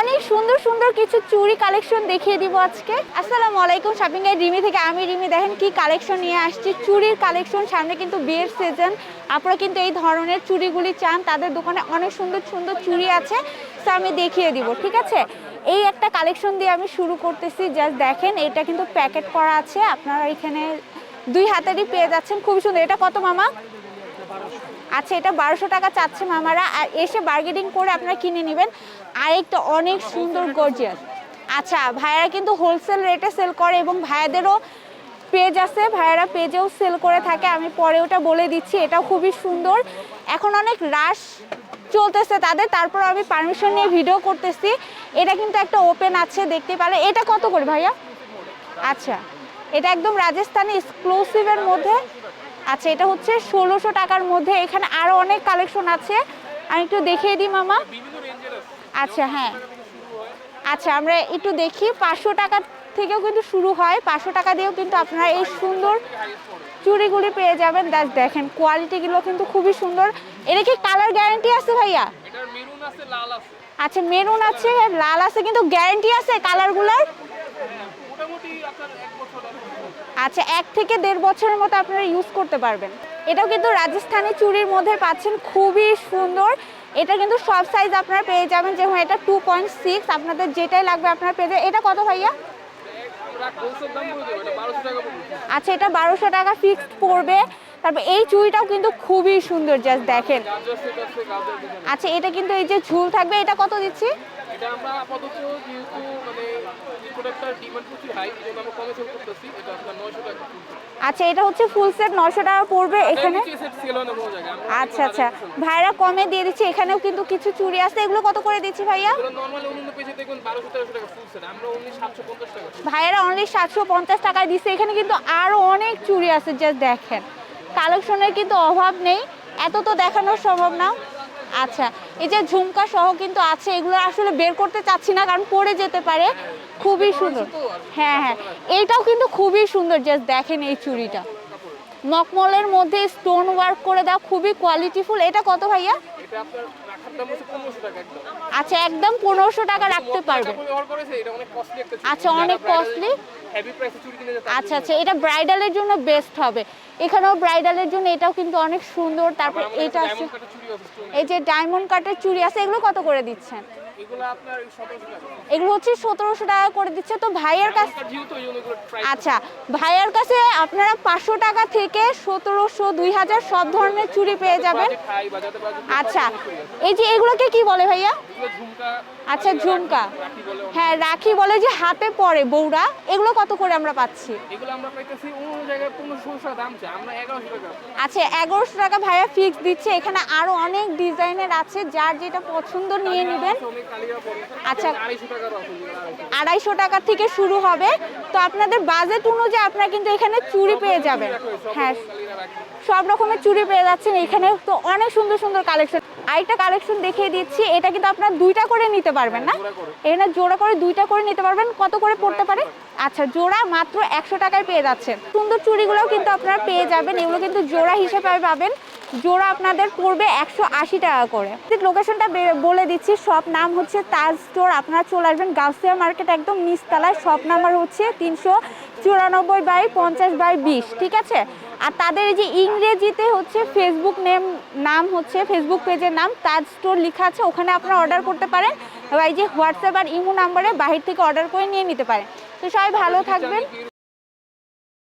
অনেক সুন্দর সুন্দর কিছু চুড়ি কালেকশন দেখিয়ে দিব আজকে। আসসালামু আলাইকুম শপিং এর রিমি থেকে আমি রিমি। দেখেন কি কালেকশন নিয়ে আসছি। চুড়ির কালেকশন সামনে কিন্তু বিয়ের সিজন আপনারা কিন্তু এই ধরনের চুড়িগুলি চান, তাদের দোকানে অনেক সুন্দর সুন্দর চুড়ি আছে। তো আমি দেখিয়ে দিব, ঠিক আছে? এই একটা কালেকশন দিয়ে আমি শুরু করতেছি। জাস্ট দেখেন, এটা কিন্তু প্যাকেট করা আছে। আপনারা এখানে দুই হাতেরই পেয়ে যাচ্ছেন। খুবই সুন্দর। এটা কত, মামা? আচ্ছা এটা বারোশো টাকা চাচ্ছে মামারা। আর এসে বার্গেনিং করে আপনারা কিনে নেবেন। আরেকটা অনেক সুন্দর গর্জিয়াস আচ্ছা ভাইয়ারা কিন্তু হোলসেল রেটে সেল করে এবং ভাইয়াদেরও পেজ আছে। ভাইয়ারা পেজেও সেল করে থাকে। আমি পরে ওটা বলে দিচ্ছি, এটাও খুবই সুন্দর। এখন অনেক রাশ চলতেছে তাদের। তারপর আমি পারমিশন নিয়ে ভিডিও করতেছি। এটা কিন্তু একটা ওপেন আছে, দেখতে পারে এটা কত করে ভাইয়া? আচ্ছা এটা একদম রাজস্থানি এক্সক্লুসিভের মধ্যে। আচ্ছা এটা হচ্ছে ষোলোশো টাকার মধ্যে। এখানে আরও অনেক কালেকশন আছে। আমি একটু দেখিয়ে দিই মামা। আচ্ছা হ্যাঁ। আচ্ছা আমরা একটু দেখি। পাঁচশো টাকা থেকেও কিন্তু শুরু হয়। পাঁচশো টাকা দিয়েও কিন্তু আপনারা এই সুন্দর চুড়িগুলি পেয়ে যাবেন। দেখ দেখেন কোয়ালিটিগুলো কিন্তু খুবই সুন্দর। এটা কি কালার গ্যারান্টি আছে ভাইয়া? আচ্ছা মেরুন আছে লাল আছে কিন্তু গ্যারান্টি আছে কালারগুলোর আচ্ছা এক থেকে দেড় বছরের মতো আপনারা ইউজ করতে পারবেন। এটাও কিন্তু রাজস্থানি চুড়ির মধ্যে পাচ্ছেন খুবই সুন্দর। এটা কিন্তু সব সাইজ আপনারা পেয়ে যাবেন যেমন এটা টু পয়েন্ট সিক্স আপনাদের যেটাই লাগবে আপনারা পেয়ে যাবেন। এটা কত ভাইয়া? আচ্ছা এটা বারোশো টাকা ফিক্সড পড়বে। তারপর এই চুড়িটাও কিন্তু খুবই সুন্দর জাস্ট দেখেন। আচ্ছা এটা কিন্তু এই যে ঝুল থাকবে এটা কত দিচ্ছি? এটা আমরা আপাতত যেহেতু মানে প্রোডাক্টটার ডিমান্ড প্রচুর হাই এই জন্য আমরা কমে সেল করতেছি। এটা আপনার নয়শো টাকা আচ্ছা এটা হচ্ছে ফুল সেট নশো টাকা পড়বে এখানে? আচ্ছা আচ্ছা। ভাইরা কমে দিয়ে দিচ্ছি এখানেও কিন্তু কিছু চুড়ি আছে। এগুলো কত করে দিচ্ছি ভাইয়া? ভাইয়েরা অনলি সাতশো পঞ্চাশ টাকায় দিচ্ছে। এখানে কিন্তু আরও অনেক চুড়ি আছে জাস্ট দেখেন। কালেকশনের কিন্তু অভাব নেই। এত তো দেখানো সম্ভব না। আচ্ছা এই যে ঝুমকা সহ কিন্তু আছে এগুলো আসলে বের করতে চাচ্ছি না কারণ পড়ে যেতে পারে। খুবই সুন্দর। হ্যাঁ হ্যাঁ। এইটাও কিন্তু খুবই সুন্দর জাস্ট দেখেন এই চুড়িটা। মকমলের মধ্যে স্টোন ওয়ার্ক করে দেওয়া খুবই কোয়ালিটিফুল এটা কত ভাইয়া? আচ্ছা একদম পনেরোশো টাকা রাখতে পারবে। আচ্ছা অনেক কস্টলি আচ্ছা, হেভি প্রাইসে চুড়ি কিনে যেতে আচ্ছা আচ্ছা এটা ব্রাইডালের জন্য বেস্ট হবে। এখানেও ব্রাইডালের জন্য এটাও কিন্তু অনেক সুন্দর তারপর এটা আছে। এই যে ডায়মন্ড কাটের চুড়ি আছে এগুলো কত করে দিচ্ছেন? এগুলো হচ্ছে সতেরোশো টাকা করে দিচ্ছে। তো ভাইয়ের কাছে আচ্ছা ভাইয়ের কাছে আপনারা পাঁচশো টাকা থেকে সতেরোশো দুই হাজার সব ধরনের চুড়ি পেয়ে যাবেন। আচ্ছা এই যে এগুলোকে কি বলে ভাইয়া? আচ্ছা ঝুমকা। হ্যাঁ রাখি বলে যে হাতে পরে বউরা। এগুলো কত করে আমরা পাচ্ছি? আচ্ছা এগারোশো টাকা ভাইয়া ফিক্স দিচ্ছে। এখানে আরও অনেক ডিজাইনের আছে যার যেটা পছন্দ নিয়ে নেবেন। আচ্ছা। আড়াইশো টাকা থেকে শুরু হবে। তো আপনাদের বাজেট অনুযায়ী আপনারা কিন্তু এখানে চুড়ি পেয়ে যাবেন। হ্যাঁ সব রকমের চুড়ি পেয়ে যাচ্ছেন এখানে। তো অনেক সুন্দর সুন্দর কালেকশন। আরেকটা কালেকশন দেখিয়ে দিচ্ছি। এটা কিন্তু আপনারা দুইটা করে নিতে পারবেন না? এখানে জোড়া করে দুইটা করে নিতে পারবেন। কত করে পড়তে পারে? আচ্ছা জোড়া মাত্র একশো টাকায় পেয়ে যাচ্ছেন। সুন্দর চুড়িগুলোও কিন্তু আপনারা পেয়ে যাবেন। এগুলো কিন্তু জোড়া হিসেবে পাবেন। জোড়া আপনাদের পড়বে একশো আশি টাকা করে। লোকেশনটা বলে দিচ্ছি সব নাম হচ্ছে তাজ স্টোর আপনারা চলে আসবেন গাউসিয়া মার্কেট একদম নিচতলায়। সব নাম্বার হচ্ছে তিনশো চুরানব্বই বাই পঞ্চাশ বাই বিশ, ঠিক আছে? আর তাদের যে ইংরেজিতে হচ্ছে ফেসবুক নেম নাম হচ্ছে ফেসবুক পেজের নাম, তাজ স্টোর লেখা আছে, ওখানে আপনারা অর্ডার করতে পারেন। এই যে হোয়াটসঅ্যাপ আর ইমো নাম্বারে বাহির থেকে অর্ডার করে নিয়ে নিতে পারেন। তো সবাই ভালো থাকবেন।